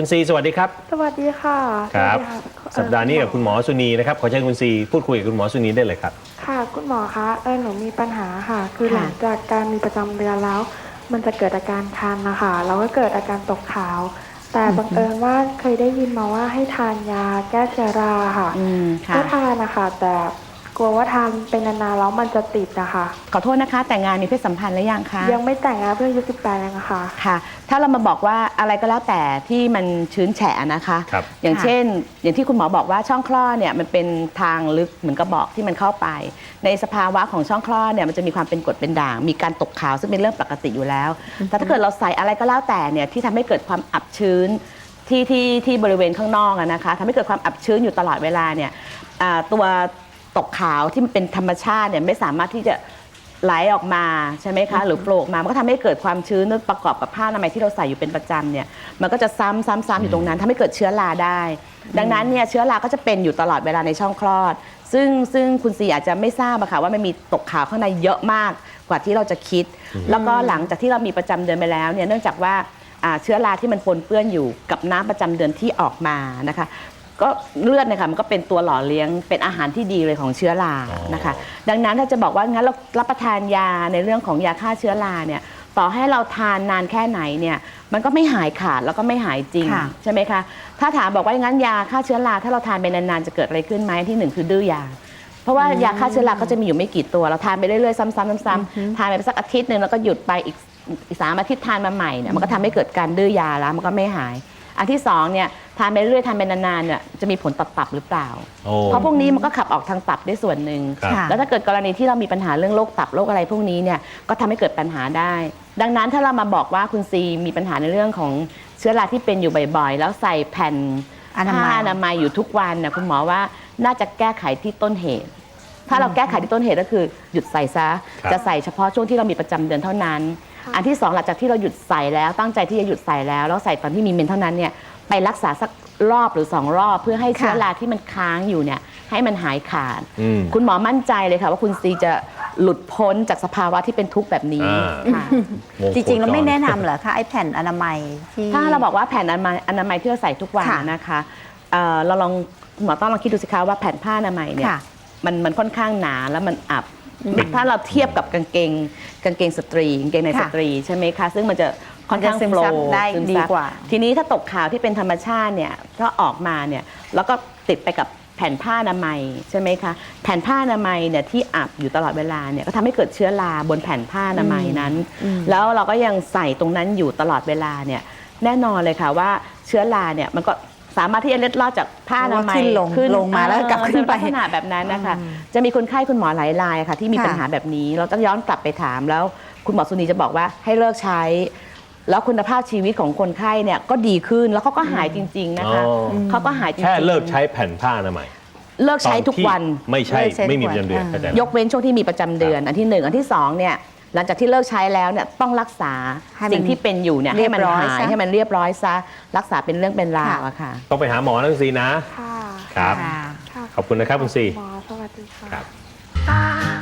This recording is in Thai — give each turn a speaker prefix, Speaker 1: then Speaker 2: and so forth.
Speaker 1: คุณซีสวัสดีครับ
Speaker 2: สวัสดีค่ะ
Speaker 1: ครับ
Speaker 2: สวัสดีค่ะเอ่อ
Speaker 1: สัปดาห์นี้กับคุณหมอสุนีนะครับ ขอเชิญคุณซีพูดคุยกับคุณหมอสุนีได้เลยครับ
Speaker 2: ค่ะ คุณหมอคะเออหนูมีปัญหาค่ะ คือ
Speaker 3: ค่ะ
Speaker 2: หลังจากการมีประจำเดือนแล้ว มันจะเกิดอาการคันนะคะแล้วก็เกิดอาการตกขาว แต่บังเอิญว่าเคยได้ยินมาว่าให้ทานยาแก้เชื้อราค่ะ
Speaker 3: อืมค่ะ
Speaker 2: ก็ทานนะคะแต่ กลัวว่าทานเป็นนานๆแล้วมันจะติดนะคะ
Speaker 3: ขอโทษนะคะ แต่งงานมีเพศสัมพันธ์หรือยังคะ
Speaker 2: ยังไม่แต่งงานเพื่ออายุสิบแปดยังค่ะ
Speaker 3: ค่ะ ถ้าเรามาบอกว่าอะไรก็แล้วแต่ที่มันชื้นแฉะนะคะ
Speaker 1: ครับ
Speaker 3: อย่าง
Speaker 4: ค่ะ
Speaker 3: เช่น อย่างที่คุณหมอบอกว่าช่องคลอดเนี่ยมันเป็นทางลึกเหมือนกระบอกที่มันเข้าไป ในสภาวะของช่องคลอดเนี่ยมันจะมีความเป็นกรดเป็นด่าง มีการตกขาวซึ่งเป็นเรื่องปกติอยู่แล้ว แต่ถ้าเกิดเราใส่อะไรก็แล้วแต่เนี่ยที่ทำให้เกิดความอับชื้น ที่ที่ที่บริเวณข้างนอกอะนะคะทำให้เกิดความอับชื้นอยู่ตลอดเวลาเนี่ยอ่าตัว ตกขาวที่มันเป็นธรรมชาติเนี่ยไม่สามารถที่จะไหลออกมาใช่ไหมคะ หรือโฟลกมา มันก็ทำให้เกิดความชื้นประกอบกับผ้าอนามัยที่เราใส่อยู่เป็นประจำเนี่ยมันก็จะซ้ำซ้ำซ้ำอยู่ตรงนั้นทำให้เกิดเชื้อราได้ ดังนั้นเนี่ยเชื้อราก็จะเป็นอยู่ตลอดเวลาในช่องคลอด ซึ่งซึ่งคุณซีอาจจะไม่ทราบอะค่ะว่ามันมีตกขาวข้างในเยอะมากกว่าที่เราจะคิด แล้วก็หลังจากที่เรามีประจำเดือนไปแล้วเนี่ยเนื่องจากว่าอ่าเชื้อราที่มันปนเปื้อนอยู่กับน้ำประจำเดือนที่ออกมานะคะ ก็เลือดเนี่ยค่ะมันก็เป็นตัวหล่อเลี้ยงเป็นอาหารที่ดีเลยของเชื้อรานะคะ ดังนั้นถ้าจะบอกว่างั้นเรารับประทานยาในเรื่องของยาฆ่าเชื้อราเนี่ยต่อให้เราทานนานแค่ไหนเนี่ยมันก็ไม่หายขาดแล้วก็ไม่หายจริง
Speaker 4: ค่ะ
Speaker 3: ใช่ไหมคะ ถ้าถามบอกว่างั้นยาฆ่าเชื้อราถ้าเราทานไปนานๆจะเกิดอะไรขึ้นไหมที่หนึ่งคือดื้อยา เพราะว่ายาฆ่าเชื้อราก็จะมีอยู่ไม่กี่ตัว เราทานไปเรื่อยๆซ้ำๆซ้ำๆทานไปสักอาทิตย์หนึ่งแล้วก็หยุดไปอีกอีกสามอาทิตย์ทานมาใหม่เนี่ยมันก็ทำให้เกิดการดื้อยาแล้วมันก็ไม่หาย อันที่สองเนี่ยทานไปเรื่อยๆทานไปนานๆเนี่ยจะมีผลต่อตับหรือเปล่า
Speaker 1: โอ้
Speaker 3: เพราะพวกนี้มันก็ขับออกทางตับได้ส่วนหนึ่ง
Speaker 1: ครับ
Speaker 4: ค่ะ
Speaker 3: แล้วถ้าเกิดกรณีที่เรามีปัญหาเรื่องโรคตับโรคอะไรพวกนี้เนี่ยก็ทำให้เกิดปัญหาได้ ดังนั้นถ้าเรามาบอกว่าคุณซีมีปัญหาในเรื่องของเชื้อราที่เป็นอยู่บ่อยๆ แล้วใส่แผ่น
Speaker 4: อนามัย
Speaker 3: ผ้าอนามัยอยู่ทุกวันนะคุณหมอว่าน่าจะแก้ไขที่ต้นเหตุ ถ้าเราแก้ไขที่ต้นเหตุก็คือหยุดใส่ซะ
Speaker 1: ครับ
Speaker 3: จะใส่เฉพาะช่วงที่เรามีประจำเดือนเท่านั้น
Speaker 2: ค่ะ
Speaker 3: อันที่สองหลังจากที่เราหยุดใส่แล้วตั้งใจที่จะหยุดใส่แล้วแล้วใส่ตอนที่มีเมนเท่านั้นเนี่ยไปรักษาสักรอบหรือสองรอบ เพื่อให้เชื้อราที่มันค้างอยู่เนี่ยให้มันหายขาด
Speaker 1: อืม
Speaker 3: คุณหมอมั่นใจเลยค่ะว่าคุณซีจะหลุดพ้นจากสภาวะที่เป็นทุกข์แบบนี้
Speaker 1: อ่า
Speaker 3: ค่ะ
Speaker 1: วงโค
Speaker 4: จริงๆ แล้วไม่
Speaker 1: จ
Speaker 4: แนะนำเหรอคะไอ้แผ่นอนามัยที่
Speaker 3: ถ้าเราบอกว่าแผ่นอนามัยอนามัยที่เราใส่ทุกวัน
Speaker 4: ค่ะ
Speaker 3: นะคะเอ่อเราลองคุณหมอต้องลองคิดดูสิคะว่าแผ่นผ้าอนามัยเนี่ย
Speaker 4: ค่ะ
Speaker 3: มันมันค่อนข้างหนาแล้วมันอับ ถ้าเราเทียบกับกางเกงกางเกงสตรีกางเกงใน
Speaker 4: ค่ะ
Speaker 3: สตรีใช่ไหมคะซึ่งมันจะค่อนข้าง
Speaker 4: มันจะซึม
Speaker 3: โฟล
Speaker 4: ซับ
Speaker 3: ว์
Speaker 4: ได้
Speaker 3: ซึม
Speaker 4: ดี
Speaker 3: ซับ
Speaker 4: กว่า
Speaker 3: ทีนี้ถ้าตกขาวที่เป็นธรรมชาติเนี่ยถ้าออกมาเนี่ยแล้วก็ติดไปกับแผ่นผ้าอนามัยใช่ไหมคะแผ่นผ้าอนามัยเนี่ยที่อับอยู่ตลอดเวลาเนี่ยก็ทำให้เกิดเชื้อราบนแผ่นผ้าอนามัยนั้น แล้วเราก็ยังใส่ตรงนั้นอยู่ตลอดเวลาเนี่ยแน่นอนเลยค่ะว่าเชื้อราเนี่ยมันก็ สามารถที่จะเล็ดลอดจากผ้าอนามัย
Speaker 4: ขึ้นลงลงมาแล้วกลับขึ้นไป
Speaker 3: เออจะลักษณะแบบนั้นนะคะ จะมีคนไข้คุณหมอหลายรายค่ะ ที่มี
Speaker 4: ค่ะ
Speaker 3: ปัญหาแบบนี้เราต้องย้อนกลับไปถามแล้ว คุณหมอสุนีจะบอกว่าให้เลิกใช้ แล้วคุณภาพชีวิตของคนไข้เนี่ยก็ดีขึ้นแล้วเขาก็หายจริง ๆนะคะ
Speaker 1: อ๋อ
Speaker 3: เขาก็หายจริงๆ
Speaker 1: แค่เลิกใช้แผ่นผ้าอนามัย
Speaker 3: เลิกใช้ทุกวัน
Speaker 1: ตอที่ไม่ใช่
Speaker 4: เลิกใช้
Speaker 1: ไม่มี
Speaker 4: ทุ
Speaker 1: ป
Speaker 4: กวัน
Speaker 1: ระจำเดือน
Speaker 4: อ่า
Speaker 1: เข้าใจไหม
Speaker 3: ยกเว้นช่วงที่มีประจำเดือนอันที่หนึ่งอันที่สองเนี่ย หลังจากที่เลิกใช้แล้วเนี่ยต้องรักษา
Speaker 4: ให้มัน
Speaker 3: สิ่งที่เป็นอยู่เนี่ยให้มัน
Speaker 4: เรียบร้อย
Speaker 3: หาย
Speaker 4: ซะ
Speaker 3: ให้มันเรียบร้อยซะรักษาเป็นเรื่องเป็นราว
Speaker 4: ค่ะ
Speaker 3: อะค่ะ
Speaker 1: ต้องไปหาหมอนะคุณซีนะ
Speaker 2: ค่ะ
Speaker 1: ครับ
Speaker 4: ค่ะ
Speaker 2: ค่ะ
Speaker 1: ขอบคุณนะครับคุณซี
Speaker 2: หมอสวัสดีค่ะ
Speaker 1: ครับ
Speaker 5: Ba-ba-da-ba-ba